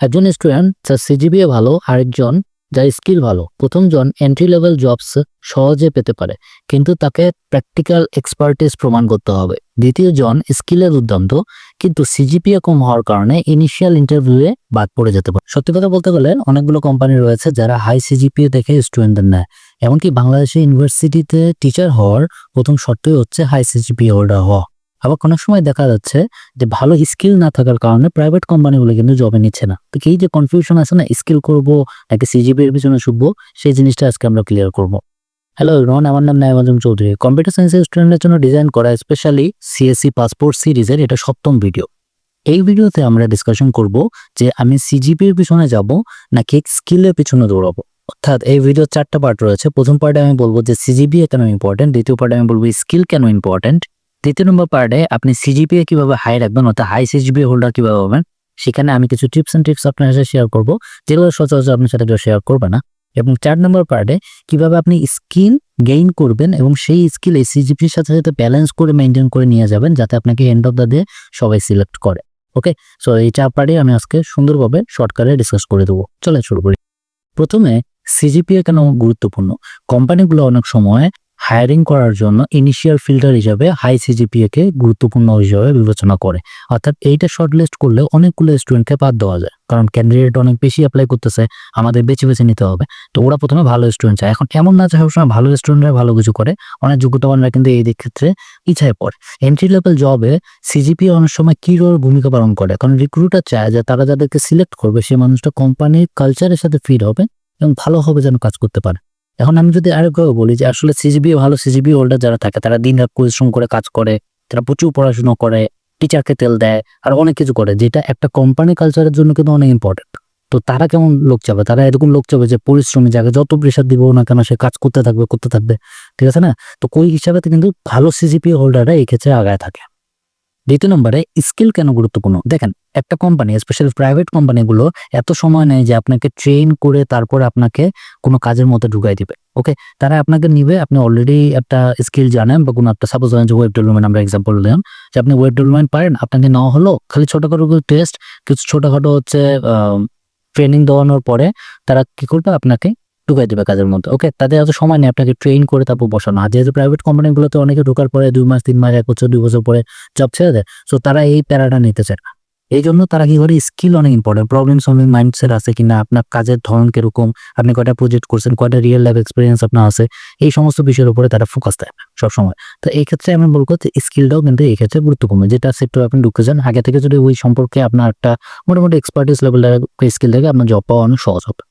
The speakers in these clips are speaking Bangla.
একজন স্টুডেন্ট যার সিজিপিএ ভালো, আরেকজন যার স্কিল ভালো। প্রথমজন এন্ট্রি লেভেল জবস সহজে পেতে পারে, কিন্তু তাকে প্র্যাকটিক্যাল এক্সপার্টিস প্রমাণ করতে হবে। দ্বিতীয়জন স্কিলের দুর্দান্ত কিন্তু সিজিপিএ কম হওয়ার কারণে ইনিশিয়াল ইন্টারভিউয়ে বাদ পড়ে যেতে পারে। সত্যি কথা বলতে গেলে, অনেকগুলো কোম্পানি রয়েছে যারা হাই সিজিপিএ দেখে স্টুডেন্টদের নেয়। এমনকি বাংলাদেশে ইউনিভার্সিটিতে টিচার হওয়ার প্রথম শর্তই হচ্ছে হাই সিজিপিএ হোল্ডার হওয়া। আবার কোনো সময় দেখা যাচ্ছে যে ভালো স্কিল না থাকার কারণে প্রাইভেট কোম্পানিগুলো কিন্তু জবে নিচ্ছে না। তো এই যে কনফিউশন আছে না স্কিল করব, নাকি সিজিপি এর পিছনে ছুটবো, সেই জিনিসটা আজকে আমরা ক্লিয়ার করব। হ্যালো রন আমার নাম নাইমাজুম চৌধুরী। কম্পিউটার সায়েন্সের স্টুডেন্টের জন্য ডিজাইন করা স্পেশালি সিএসসি পাসপোর্ট সিরিজের এটা সপ্তম ভিডিও এই ভিডিওতে আমরা ডিসকাশন করব যে আমি সিজিপি এর পিছনে যাব, নাকি স্কিলের পিছনে দৌড়াবো। অর্থাৎ এই ভিডিও চারটা পার্ট রয়েছে। প্রথম পার্টে আমি বলব যে সিজিপি কেন ইম্পর্টেন্ট দ্বিতীয় পার্টে আমি বলব স্কিল কেন ইম্পর্টেন্ট তৃতীয় নম্বর পার্টে আপনি সিজিপিএ কীভাবে হাই রাখবেন অর্থাৎ হাই সিজিপিএ হোল্ডার কীভাবে হবেন সেখানে আমি কিছু টিপস অ্যান্ড ট্রিক্স আপনার সাথে শেয়ার করব, যেগুলো সচরাচর আপনার সাথে কেউ শেয়ার করবে না। এবং চার নম্বর পার্টে কীভাবে আপনি স্কিল গেইন করবেন এবং সেই স্কিল এই সিজিপির সাথে সাথে ব্যালেন্স করে মেনটেন করে নিয়ে যাবেন, যাতে আপনাকে এন্ড অফ দ্য ডে সবাই সিলেক্ট করে। ওকে সো এই চার পার্টে আমি আজকে সুন্দরভাবে শর্টকাটে ডিসকাস করে দেবো। চলে শুরু করি। প্রথমে সিজিপিএ কেন গুরুত্বপূর্ণ? কোম্পানিগুলো অনেক সময় হায়ারিং করার জন্য ইনিশিয়াল ফিল্টার হিসাবে হাই সিজিপিএ কে গুরুত্বপূর্ণ হিসাবে বিবেচনা করে। অর্থাৎ এইটা শর্ট লিস্ট করলে অনেকগুলো স্টুডেন্টকে বাদ দেওয়া যায়। কারণ ক্যান্ডিডেট অনেক বেশি অ্যাপ্লাই করতেছে, আমাদের বেছে বেছে নিতে হবে। তো ওরা প্রথমে ভালো স্টুডেন্ট চায়। এখন এমন না যে সবসময় ভালো স্টুডেন্টরা ভালো কিছু করে, অনেক যোগ্যতাবানরা কিন্তু এই ক্ষেত্রে ইচ্ছায় পড়ে। এন্ট্রি লেভেল জবে সিজিপি অনেক সময় কি রোল ভূমিকা পালন করে? কারণ রিক্রুটার চায় যে তারা যাদেরকে সিলেক্ট করবে সেই মানুষটা কোম্পানির কালচারের সাথে ফিট হবে এবং ভালোভাবে যেন কাজ করতে পারে। এখন আমি যদি আরেকভাবে বলি যে আসলে সিজিবি ভালো সিজিবি হোল্ডার যারা থাকে, তারা দিন রাত পরিশ্রম করে কাজ করে, তারা প্রচুর পড়াশোনা করে টিচারকে তেল দেয় আর অনেক কিছু করে, যেটা একটা কোম্পানি কালচারের জন্য কিন্তু অনেক ইম্পর্টেন্ট তো তারা কেমন লোক চাবে? তারা এরকম লোক চাবে যে পরিশ্রমী যাকে যত প্রেশার দিব না কেন সে কাজ করতে থাকবে করতে থাকবে, ঠিক আছে না? তো কই হিসাবে কিন্তু ভালো সিজিপি হোল্ডাররা এই ক্ষেত্রে আগায় থাকে। দ্বিতীয় নম্বরে স্কিল কেন গুরুত্বপূর্ণ? দেখেন একটা কোম্পানি স্পেশালি প্রাইভেট কোম্পানিগুলো এত সময় নেয় যে আপনাকে ট্রেন করে তারপর আপনাকে কোনো কাজের মধ্যে ঢুকাই দিবে ওকে তারা আপনাকে নিবে, আপনি অলরেডি একটা স্কিল জানেন বা কোনো একটা সাপোজ যে ওয়েব ডেভেলপমেন্ট আমরা এক্সাম্পল দিলাম, যে আপনি ওয়েব ডেভেলপমেন্ট পারেন, আপনাকে নেওয়া হলো, খালি ছোটখাটো টেস্ট কিছু ছোটখাটো হচ্ছে ট্রেনিং দেওয়ানোর পরে তারা কি করবে? আপনাকে ঢুকাই দেবে কাজের মধ্যে ওকে তাদের এত সময় নেই আপনাকে ট্রেন করে তারপর বসানো। আর যেহেতু প্রাইভেট কোম্পানিগুলোতে অনেকে ঢোকার পরে দুই মাস, তিন মাস, এক বছর, দুই বছর পরে জব ছেড়ে দেয় সো তারা এই প্যারাটা নিতে চায়। এই জন্য তারা কি করে? স্কিল অনেক ইম্পর্টেন্ট প্রবলেম সলভিং মাইন্ডসেট আছে কিনা? আপনার কাজের ধরন কীরকম? আপনি কয়টা প্রজেক্ট করছেন? কয়টা রিয়েল লাইফ এক্সপিরিয়েন্স আপনার আছে? এই সমস্ত বিষয়ের উপরে তারা ফোকাস দেয় সবসময়। তো এই ক্ষেত্রে আমি বলব যে স্কিলটাও কিন্তু এই ক্ষেত্রে গুরুত্বপূর্ণ। যেটা সেক্টর আপনি ঢুকে যান, আগে থেকে যদি ওই সম্পর্কে আপনার একটা মোটামুটি এক্সপার্টিস লেভেল স্কিল থেকে আপনার জব পাওয়া অনেক সহজ হবে।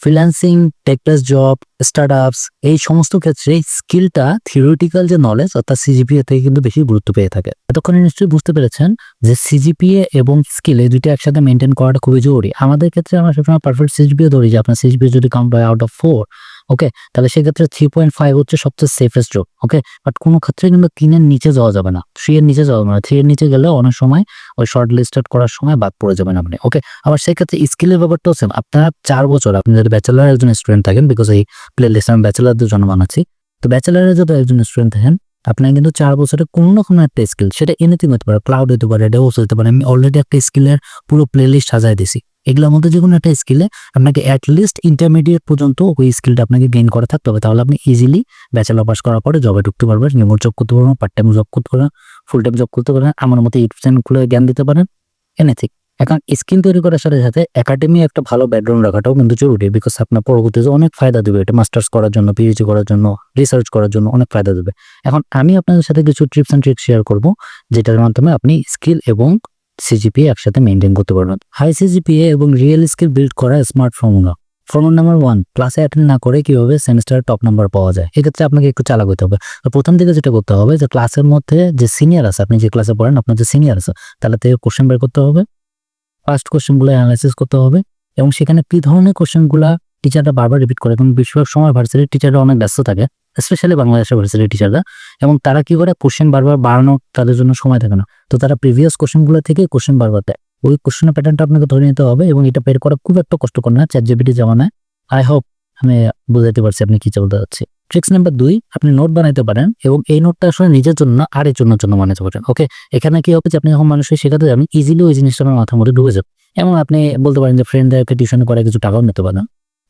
ফ্রিল্যান্সিং টেকপ্লেস জব স্টার্ট আপস এই সমস্ত ক্ষেত্রে স্কিলটা থিওরিটিক্যাল যে নলেজ অর্থাৎ সিজিপিএ থেকে কিন্তু বেশি গুরুত্ব পেয়ে থাকে। এতক্ষণে নিশ্চয়ই বুঝতে পেরেছেন যে সিজিপিএ এবং স্কিল এই দুইটা একসাথে মেনটেন করাটা খুবই জরুরি। আমাদের ক্ষেত্রে আমরা সবসময় পারফেক্ট সিজিপিএ ধরি, যে আপনার সিজিপিএ যদি count by out of four okay তাহলে সেক্ষেত্রে থ্রি পয়েন্ট ফাইভ হচ্ছে সবচেয়ে সেফেস্ট জব ওকে বাট কোনো ক্ষেত্রে কিন্তু তিনের নিচে যাওয়া যাবে না। থ্রি এর নিচে যাওয়া যাবে না। থ্রি এর নিচে গেলে অনেক সময় ওই শর্ট লিস্টেড করার সময় বাদ পড়ে যাবেন আপনি ওকে আবার সেক্ষেত্রে স্কিলের ব্যাপারটাও সেম আপনার চার বছর, আপনি যদি ব্যাচেলার একজন স্টুডেন্ট থাকেন বিকজ এই প্লে লিস্ট আমি ব্যাচেলারদের জন্য বানাচ্ছি, তো ব্যাচেলারের যদি একজন স্টুডেন্ট থাকেন, আপনার কিন্তু চার বছরে কোনো না একটা স্কিল সেটা এনিথিং হতে পারে ক্লাউড হতে পারে ডেভস হতে পারে, আমি অলরেডি একটা স্কিলের পুরো প্লে লিস্ট সাজাই দিছি এগুলোর মধ্যে যে কোনো একটা স্কিলে আপনাকে অ্যাটলিস্ট ইন্টারমিডিয়েট পর্যন্ত ওই স্কিলটা আপনাকে গেইন করা থাকতে হবে। তাহলে আপনি ইজিলি ব্যাচেলার পাস করার পরে জবে ঢুকতে পারবেন রিমোট জব করতে পারবেন পার্ট টাইম জব করতে পারেন ফুল টাইম জব করতে পারেন আমার মতো ইউটিউব চ্যানেল খুলে জ্ঞান দিতে পারেন এনিথিং এখন স্কিল তৈরি করার সাথে সাথে একাডেমি একটা ভালো ব্যাকগ্রাউন্ড রাখাটাও কিন্তু জরুরি বিকজ আপনার পরবর্তীতে অনেক ফায়দা দেবে। এটা মাস্টার্স করার জন্য পিএইচডি করার জন্য রিসার্চ করার জন্য অনেক ফায়দা দেবে। এখন আমি আপনাদের সাথে কিছু ট্রিপস অ্যান্ড ট্রিক্স শেয়ার করব, যেটার মাধ্যমে আপনি স্কিল এবং সিজিপিএ একসাথে মেনটেন করতে পারবেন। হাই সিজিপিএ এবং রিয়েল স্কিল বিল্ড করা smart formula formula number one ক্লাসে অ্যাটেন্ড না করে কীভাবে সেমিস্টার টপ নাম্বার পাওয়া যায়? এক্ষেত্রে আপনাকে একটু চালাক হতে হবে। প্রথম দিকে যেটা করতে হবে, যে ক্লাসের মধ্যে যে সিনিয়র আছে, আপনি যে ক্লাসে পড়েন, আপনার যে সিনিয়র আছে, তাহলে থেকে কোশ্চেন বের করতে হবে। ফার্স্ট কোশ্চেনগুলো অ্যানালাইসিস করতে হবে এবং সেখানে কি ধরনের কোশ্চেনগুলা টিচাররা বারবার রিপিট করে, এবং বেশিরভাগ সময় ভার্সিটির টিচাররা অনেক ব্যস্ত থাকে। স্পেশালি বাংলাদেশের ভার্সিটির টিচাররা এবং তারা কি করে? কোশ্চেন বারবার বাড়ানো তাদের জন্য সময় থাকে না। তো তারা প্রিভিয়াস কোশ্চেনগুলো থেকে কোশ্চেন বারবার দেয়। ওই কোশ্চেনের প্যাটার্নটা আপনাকে ধরে নিতে হবে এবং এটা বের করা খুব একটা কষ্টকর না। চ্যাট জিপিটি জামানায়। আই হোপ আমি বুঝাতে পারছি আপনি কি বলতে যাচ্ছি ট্রিক্স নাম্বার দুই, আপনি নোট বানাইতে পারেন এবং এই নোটটা আসলে নিজের জন্য না আরেক জনের জন্য বানাতে পারেন। ওকে এখানে কি হবে যে আপনি যখন মানুষকে শেখাতে যাবেন ইজিলি ওই জিনিসটা আমার মাথার মধ্যে ঢুকে যাবে। এবং আপনি বলতে পারেন যে ফ্রেন্ডদেরকে টিউশন করে কিছু টাকাও নিতে পারেন।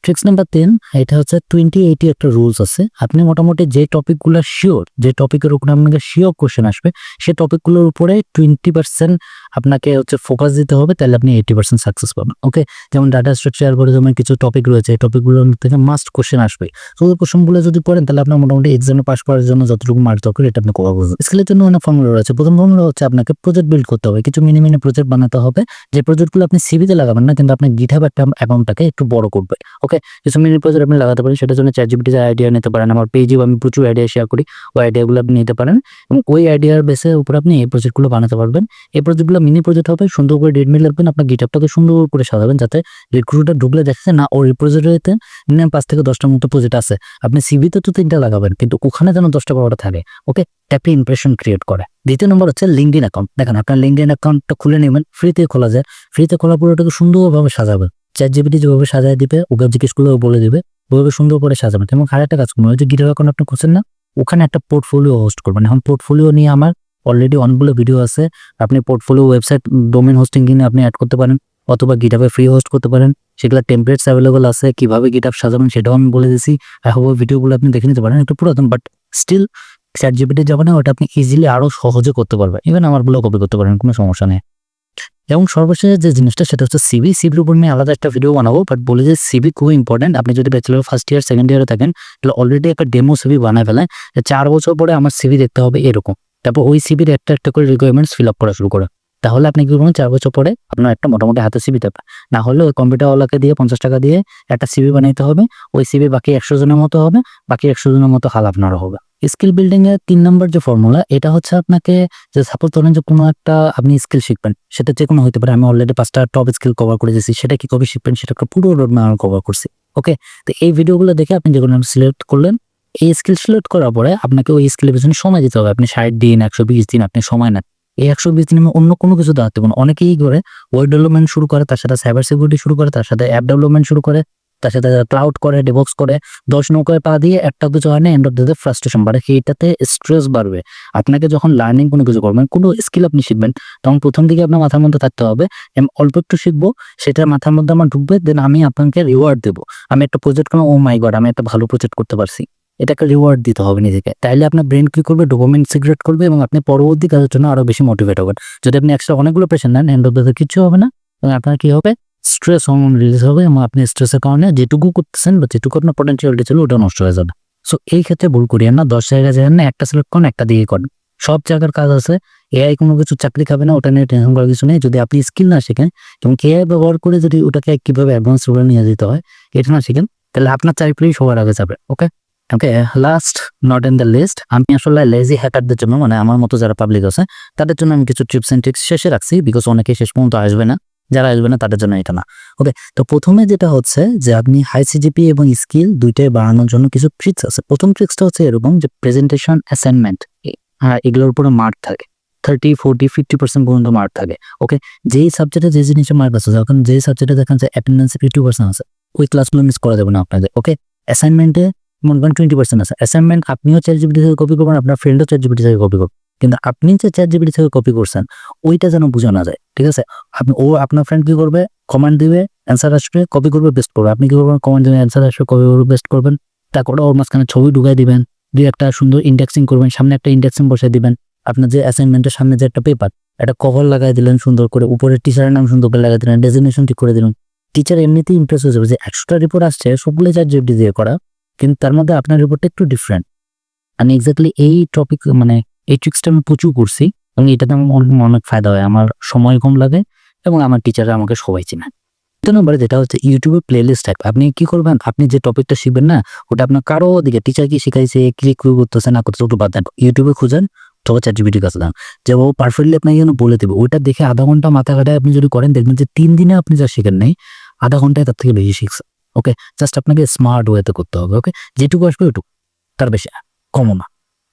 ট্রিক্স নাম্বার তিন এটা হচ্ছে টোয়েন্টি এইটি একটা রুলস আছে। আপনি মোটামুটি যে টপিকগুলো শিওর যে টপিকের উপরে আপনাকে শিওর কোশ্চেন আসবে সেই টপিকগুলোর উপরে টোয়েন্টি পার্সেন্ট আপনাকে হচ্ছে ফোকাস দিতে হবে, তাহলে আপনি এইটি পার্সেন্ট সাকসেস পাবেন। ওকে যেমন ডাটা স্ট্রাকচার অ্যালগোরিদমের কিছু টপিক রয়েছে, এই টপিকগুলোর থেকে মাস্ট কোশ্চেন আসবে। তো ওই কোশ্চেনগুলো যদি পড়েন তাহলে আপনার মোটামুটি এক্সামে পাস করার জন্য যতটুকু মার্ক দরকার, এটা আপনি কভার করবেন স্কিলের জন্য অনেক ফর্মুলা রয়েছে। প্রথম ফর্মুলা হচ্ছে আপনাকে প্রজেক্ট বিল্ড করতে হবে। কিছু মিনি মিনি প্রজেক্ট বানাতে হবে। যে প্রজেক্টগুলো আপনি সিভিতে লাগাবেন না, কিন্তু আপনার গিঠাব একটা অ্যাকাউন্টটাকে একটু বড় করবে। ওকে কিছু মিনি প্রজেক্ট আপনি লাগাতে পারেন, সেটার জন্য চ্যাট জিপিটিতে আইডিয়া নিতে পারেন। আমার পেজেও আমি প্রচুর আইডিয়া শেয়ার করি, ওই আইডিয়াগুলো আপনি নিতে পারেন। এবং ওই আইডিয়ার বেসের উপর আপনি এই প্রজেক্টগুলো বানাতে পারবেন। এই প্রজেক্টগুলো মিনি প্রজেক্ট হবে, সুন্দর করে ডেট মিল রাখবেন আপনার গিটাপটাকে সুন্দর করে সাজাবেন যাতে রিক্রুটার ঢুকলে দেখছে, না ওর রিপ্রেজেন্টেতে মিনিমাম পাঁচ থেকে দশটার মতো প্রজেক্ট আছে। আপনি সিভিতে তো তিনটা লাগাবেন, কিন্তু ওখানে যেন দশটা বারোটা থাকে। ওকে একটা ইমপ্রেশন ক্রিয়েট করে। দ্বিতীয় নম্বর হচ্ছে লিঙ্কডিন অ্যাকাউন্ট দেখেন, আপনার লিঙ্কডিন অ্যাকাউন্টটা খুলে নেবেন ফ্রিতে খোলা যায়। ফ্রিতে খোলা ওটাকে সুন্দরভাবে সাজাবেন। চ্যাট জিপিটি যেভাবে সাজায় দিবে, ওকে জিজ্ঞেস করলে বলে দিবে। ওভাবে সুন্দর করে সাজাবেন এবং আর একটা কাজ করবেন ওই যে গিটার অ্যাকাউন্ট আপনি খুঁজছেন না, ওখানে একটা পোর্টফোলিও হোস্ট করবেন এখন পোর্টফোলিও নিয়ে আমার অলরেডি অনেকগুলো ভিডিও আছে। আপনি পোর্টফোলিও ওয়েবসাইট ডোমেন হোস্টিং কিনে আপনি অ্যাড করতে পারেন, অথবা গিটাবে ফ্রি হোস্ট করতে পারেন। সেগুলো টেমপ্লেটস অ্যাভেলেবল আছে, কীভাবে গিটাপ সাজাবেন সেটাও আমি বলে দিয়েছি। এখন ওই ভিডিওগুলো আপনি দেখে নিতে পারেন, একটু পুরাতন বাট স্টিল চ্যাট জিপিটি যাবে না ওটা আপনি ইজিলি আরও সহজে করতে পারবেন। ইভেন আমারগুলো কপি করতে পারেন, কোনো সমস্যা নেই। এবং সর্বশেষ যে জিনিসটা, সেটা হচ্ছে সিবি সিবির উপর নিয়ে আলাদা একটা ভিডিও বানাবো বাট বলে যে সিবি খুবই ইম্পর্টেন্ট আপনি যদি ব্যাচেলার ফার্স্ট ইয়ার সেকেন্ড ইয়ারে থাকেন, তাহলে অলরেডি একটা ডেমো সিবি বানায় ফেলেন চার বছর পরে আমার সিবি দেখতে হবে এরকম। তারপর ওই সিবির একটা একটা করে রিকোয়ারমেন্টস ফিল আপ করা শুরু করে। তাহলে আপনি কি করবেন চার বছর পরে আপনার একটা মোটামুটি হাতে সিবি দেবে। না হলে ওই কম্পিউটারওয়ালাকে দিয়ে পঞ্চাশ টাকা দিয়ে একটা সিবি বানাইতে হবে, ওই সিবি বাকি একশো জনের মতো হবে, বাকি একশো জনের মতো হাল আপনারও হবে। স্কিল বিল্ডিং এর তিন নম্বর যে ফর্মুলা এটা হচ্ছে আপনাকে যে সাপোজ ধরেন যে কোনো একটা আপনি স্কিল শিখবেন, সেটা যে কোনো হতে পারে, আমি অলরেডি পাঁচটা টপ স্কিল কভার করে দিয়েছি, সেটা কি কবে শিখবেন, সেটা পুরো রোড ম্যাপ কভার করছি ওকে তো এই ভিডিওগুলো দেখে আপনি যে কোনো সিলেক্ট করলেন, এই স্কিল সিলেক্ট করার পরে আপনাকে ওই স্কিলের পেছনে সময় দিতে হবে। আপনি ষাট দিন, একশো বিশ দিন আপনি সময় নেন। এই একশো বিশ দিনে অন্য কোনো কিছু দাঁড়াতে পারেন অনেকেই করে ওয়েব ডেভেলপমেন্ট শুরু করে, তার সাথে সাইবার সিকিউরিটি শুরু করে, তার সাথে অ্যাপ ডেভেলপমেন্ট শুরু করে, তার সাথে ক্লাউড করে ডেভক্স করে, দশ নৌকায় পা দিয়ে একটা কিছু হয় না এন্ড অফ দ্য ফ্রাস্ট্রেশন বাড়ে। সেইটাতে স্ট্রেস বাড়বে। আপনাকে যখন লার্নিং কোনো কিছু করবেন, কোনো স্কিল আপনি শিখবেন, তখন প্রথম দিকে আপনার মাথার মধ্যে থাকতে হবে আমি অল্প একটু শিখব সেটা মাথার মধ্যে আমার ঢুকবে দেন আমি আপনাকে রিওয়ার্ড দেবো। আমি একটা প্রজেক্ট করব ও মাই গড আমি একটা ভালো প্রজেক্ট করতে পারছি। এটাকে রিওয়ার্ড দিতে হবে নিজেকে। তাইলে আপনার ব্রেন কি করবে? ডোপামিন সিগারেট করবে এবং আপনি পরবর্তী কাজের জন্য আরও বেশি মোটিভেট হবেন। যদি আপনি একসাথে অনেকগুলো প্রেশার নেন এন্ড অফ কিছু হবে না। এবং আপনার কি হবে? স্ট্রেস হরমোন রিলিজ হবে এবং আপনি স্ট্রেসের কারণে যেটুকু করতেছেন বা যেটুকু আপনার পটেন্সিয়ালিটি ছিল, ওটা নষ্ট হয়ে যাবে। সো এই ক্ষেত্রে ভুল করিয়েন না। দশ জায়গায় যাবেন না, একটা সিলেক্ট করেন, একটা দিয়ে করেন। সব জায়গার কাজ আছে। এআই কোনো কিছু চাকরি খাবে না, ওটা নিয়ে টেনশন করার কিছু নেই। যদি আপনি স্কিল না শেখেন এবং এআই ব্যবহার করে যদি ওটাকে কীভাবে অ্যাডভান্স রোলে নিয়ে যেতে হয়, এটা না শিখেন, তাহলে আপনার চাকরি সবার আগে যাবে okay okay last not in the list আমি আসলে লেজি হ্যাকারদের জন্য মানে আমার মতো যারা পাবলিক আছে, তাদের জন্য আমি কিছু টিপস এন্ড ট্রিক্স শেষে রাখছি বিকজ অনেকে শেষ পর্যন্ত আসবে না। যারা আসবে না, তাদের জন্য এটা না। ওকে তো প্রথমে যেটা হচ্ছে যে আপনি হাই সিজিপি এবং স্কিল দুইটাই বাড়ানোর জন্য কিছু ট্রিক্স আছে। প্রথম ট্রিক্সটা হচ্ছে এরকম যে প্রেজেন্টেশন অ্যাসাইনমেন্ট হ্যাঁ এগুলোর উপরে মার্ক থাকে। থার্টি ফোর্টি ফিফটি পার্সেন্ট পর্যন্ত মার্ক থাকে। ওকে যেই সাবজেক্টে যে জিনিসের মার্ক আছে, যখন যেই সাবজেক্টে দেখেন যে অ্যাটেন্ডেন্স ফিফটি পার্সেন্ট আছে, ওই ক্লাসগুলো মিস করা যাবে না আপনাদের। ওকে অ্যাসাইনমেন্টে মনে করেন টোয়েন্টি পার্সেন্ট আছে। অ্যাসাইনমেন্ট আপনিও চ্যাট জিবিটি থেকে কপি করবেন, আপনার ফ্রেন্ডও চ্যাট জিবিটি থেকে কপি করবেন কিন্তু আপনি যে চ্যাট জিবিটি থেকে কপি করছেন, ওইটা যেন বোঝা না যায়, ঠিক আছে? আপনি, ও আপনার ফ্রেন্ড কি করবে? কমান্ড দিবে অ্যান্সার আসবে কপি করবে বেস্ট করবে। আপনি কি করবেন? কমান্ড দিবে অ্যান্সার আসবে কপি করবে বেস্ট করবেন। তারপরে ওর মাঝখানে ছবি ঢুকাই দিবেন, দুই একটা সুন্দর ইন্ডেক্সিং করবেন, সামনে একটা ইন্ডেক্সিং বসে দিবেন। আপনার যে অ্যাসাইনমেন্টের সামনে যে একটা পেপার একটা কভার লাগাই দিলেন সুন্দর করে, উপরে টিচারের নাম সুন্দর করে লাগাই দিলেন ডেজিগনেশন ঠিক করে দিলেন। টিচার এমনিতেই ইমপ্রেস হয়ে যাবে যে একশোটা রিপোর্ট আসছে সবগুলো চ্যাট জিবিটি দিয়ে করা। কিন্তু তার মধ্যে আপনার রিপোর্টটা একটু ডিফারেন্ট আমি এক্স্যাক্টলি এই টপিক মানে এই ট্রিক্সটা আমি প্রচুর করছি এবং এটাতে আমার অনেক ফায়দা হয়। আমার সময় কম লাগে এবং আমার টিচাররা আমাকে সবাই চেনে। দ্বিতীয় নম্বরে যেটা হচ্ছে ইউটিউবে প্লেলিস্ট টাইপ আপনি কি করবেন? আপনি যে টপিকটা শিখবেন না, ওটা আপনার কারও দিকে টিচার কি শিখাইছে ক্লিক করতেছে না করতেছে, ওটা বাদ দেন। ইউটিউবে খুঁজেন তবে চ্যাট জিবিটির কাছে দেন যে ও পারফেক্টলি আপনাকে যেন বলে দেবে। ওইটা দেখে আধা ঘণ্টা মাথা কাটায় আপনি যদি করেন, দেখবেন যে তিন দিনে আপনি যা শিখেন নাই, আধা ঘন্টায় তার থেকে বেশি শিখছে। ওকে জাস্ট আপনাকে স্মার্ট ওয়েতে করতে হবে ওকে যেটুকু আসবে ওইটুকু। তার বেশি কমও না।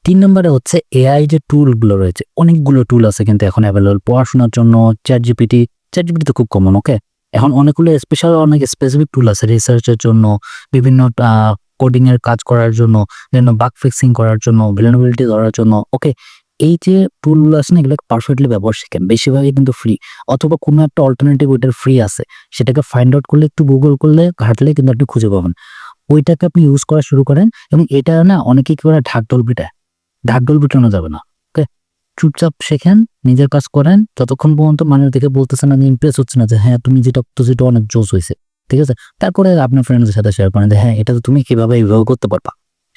তিন নম্বরে হচ্ছে এআই যে টুলগুলো রয়েছে, অনেকগুলো টুল আছে কিন্তু এখন অ্যাভেলেবল পড়াশোনার জন্য চ্যাট জিপিটি চ্যাট জিপিটি তো খুব কমন ওকে এখন অনেকগুলো স্পেশাল অনেক স্পেসিফিক টুল আছে রিসার্চের জন্য, বিভিন্ন কোডিংয়ের কাজ করার জন্য, বিভিন্ন বাগ ফিক্সিং করার জন্য ভেলেনাবিলিটি ধরার জন্য ওকে এই যে টুলগুলো আছে না এগুলো পারফেক্টলি ব্যবহার শেখেন। বেশিরভাগই কিন্তু ফ্রি অথবা কোনো একটা অল্টারনেটিভ ওইটার ফ্রি আছে। সেটাকে ফাইন্ড আউট করলে, একটু গুগল করলে, ঘাটলে কিন্তু আপনি খুঁজে পাবেন। ওইটাকে আপনি ইউজ করা শুরু করেন, এবং এটা না অনেকে কি করে ঢাকঢোল পিটায়। ঢাকঢোল পিটানো যাবে না ওকে চুপচাপ শেখেন, নিজের কাজ করেন, যতক্ষণ পর্যন্ত মানুষ দেখে বলতেছে না ইমপ্রেস হচ্ছে না যে হ্যাঁ তুমি যেটা করতেছো এটা অনেক জোস হয়েছে। ঠিক আছে? তারপরে আপনার ফ্রেন্ডদের সাথে শেয়ার করেন যে হ্যাঁ এটা তো তুমি কীভাবে এইভাবে করতে পারবা?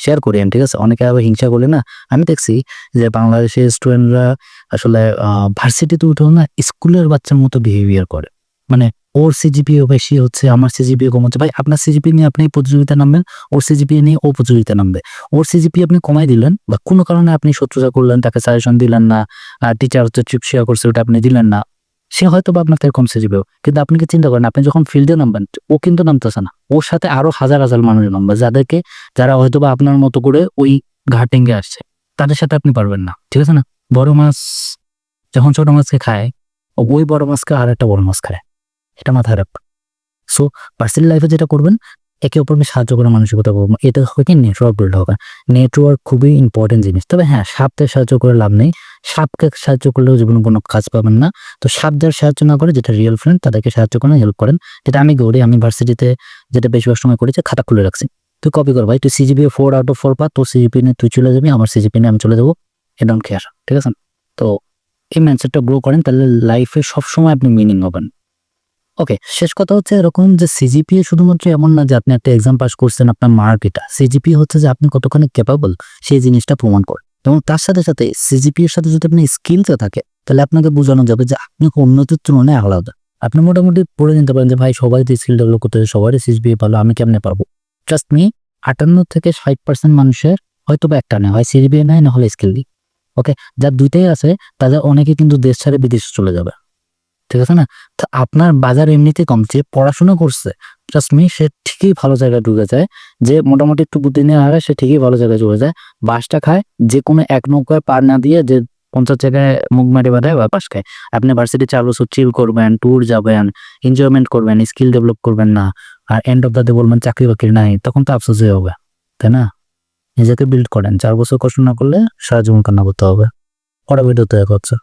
শেয়ার করেন ঠিক আছে? অনেকে আবার হিংসা করলে না, আমি দেখছি যে বাংলাদেশের স্টুডেন্টরা আসলে ভার্সিটিতে উঠেও না, স্কুলের বাচ্চার মতো বিহেভিয়ার করে। মানে ওর সিজিপিও বেশি হচ্ছে, আমার সিজিপিও কম হচ্ছে। ভাই, আপনার সিজিপি নিয়ে আপনি প্রতিযোগিতা নামবেন, ওর সিজিপি নিয়ে ও প্রতিযোগিতা নামবে। ওর সিজিপি আপনি কমাই দিলেন, বা কোনো কারণে আপনি শত্রুতা করলেন, তাকে সাজেশন দিলেন না টিচার হচ্ছে চুপ শেয়ার করছে, ওটা আপনি দিলেন না সে হয়তো বা আপনার থেকে কম সিজিপিও কিন্তু আপনি কি চিন্তা করেন, আপনি যখন ফিল্ডে নামবেন, ও কিন্তু নামতেছে না। ওর সাথে আরও হাজার হাজার মানুষ নামবে যাদেরকে, যারা হয়তো বা আপনার মতো করে ওই ঘাটেঙ্গে আসছে, তাদের সাথে আপনি পারবেন না, ঠিক আছে না? বড় মাছ, যখন ছোট মাছকে খায়, ওই বড় মাছকে আর একটা বড় মাছ খায়। এটা মাথায় রাখবেন। সো পার্সোনাল লাইফে যেটা করবেন একে অপরকে সাহায্য করে মানসিকতা করব এটা হবে কি নেটওয়ার্ক বিল্ড হবে নেটওয়ার্ক খুবই ইম্পর্টেন্ট জিনিস। তবে হ্যাঁ সাপকে সাহায্য করে লাভ নেই। সাপকে সাহায্য করলেও জীবনে কোনো কাজ পাবেন না। তো সাপ যার সাহায্য না করে যেটা রিয়েল ফ্রেন্ড তাদেরকে সাহায্য করেন হেল্প করেন। যেটা আমি করি, আমি ভার্সিটিতে যেটা বেশিরভাগ সময় করেছি খাতা খুলে রাখছি। তুই কপি কর ভাই, তুই CGPA four out of four পা, তোর সিজিপি নিয়ে তুই চলে যাবি, আমার সিজিপি নিয়ে আমি চলে যাব। এটা কেয়ার ঠিক আছে? তো এই মাইন্ডসেটটা গ্রো করেন, তাহলে লাইফে সবসময় আপনি মিনিং হবেন। ওকে শেষ কথা হচ্ছে এরকম যে সিজিপিএ শুধুমাত্র এমন না যে আপনি একটা এক্সাম পাস করছেন আপনার মার্ক এটা। সিজিপি হচ্ছে যে আপনি কতখানি ক্যাপাবল সেই জিনিসটা প্রমাণ করে এবং তার সাথে সাথে সিজিপি এর সাথে যদি আপনি স্কিলটা থাকে, তাহলে আপনাকে বোঝানো যাবে যে আপনি অন্যদের তুলনায় আলাদা। আপনি মোটামুটি পড়ে নিতে পারেন যে, ভাই, সবাই তো স্কিল ডেভেলপ করতে সবাই সিজিপিএ ভালো, আমি কেমনে পারব? জাস্ট মি আটান্ন থেকে ষাট পার্সেন্ট মানুষের হয়তো বা একটা নেই হয় সিজিপিএ নেয়, না হলে স্কিল দিই ওকে যার দুইটাই আছে, তাদের অনেকে কিন্তু দেশ ছাড়ে বিদেশে চলে যাবে। ঠিক আছে না? তো আপনার বাজার এমনিতে কম, যে পড়াশোনা করছে জাস্ট মি সে ঠিকই ভালো জায়গায় ঢুকে যায়। যে মোটামুটি একটু বুদ্ধি নিয়ে আগে সে ঠিকই ভালো জায়গায় ঢুকে যায়। বাসটা খায়, যে কোনো এক নৌকায় পার না দিয়ে যে পঞ্চাশ জায়গায় মুখ মারি বাঁধায় বা বাস খায়। আপনি ভার্সিটি বছর চিল করবেন ট্যুর যাবেন এনজয়মেন্ট করবেন স্কিল ডেভেলপ করবেন না। আর এন্ড অফ দ্য ডে বলবেন, চাকরি বাকরি নাই। তখন তো আফসোস হয়ে হবে, তাই না? নিজেকে বিল্ড করেন, চার বছর কষ্ট না করলে সারা জীবন কান্না করতে হবে। পরে ভিডিওতে দেখা হচ্ছে।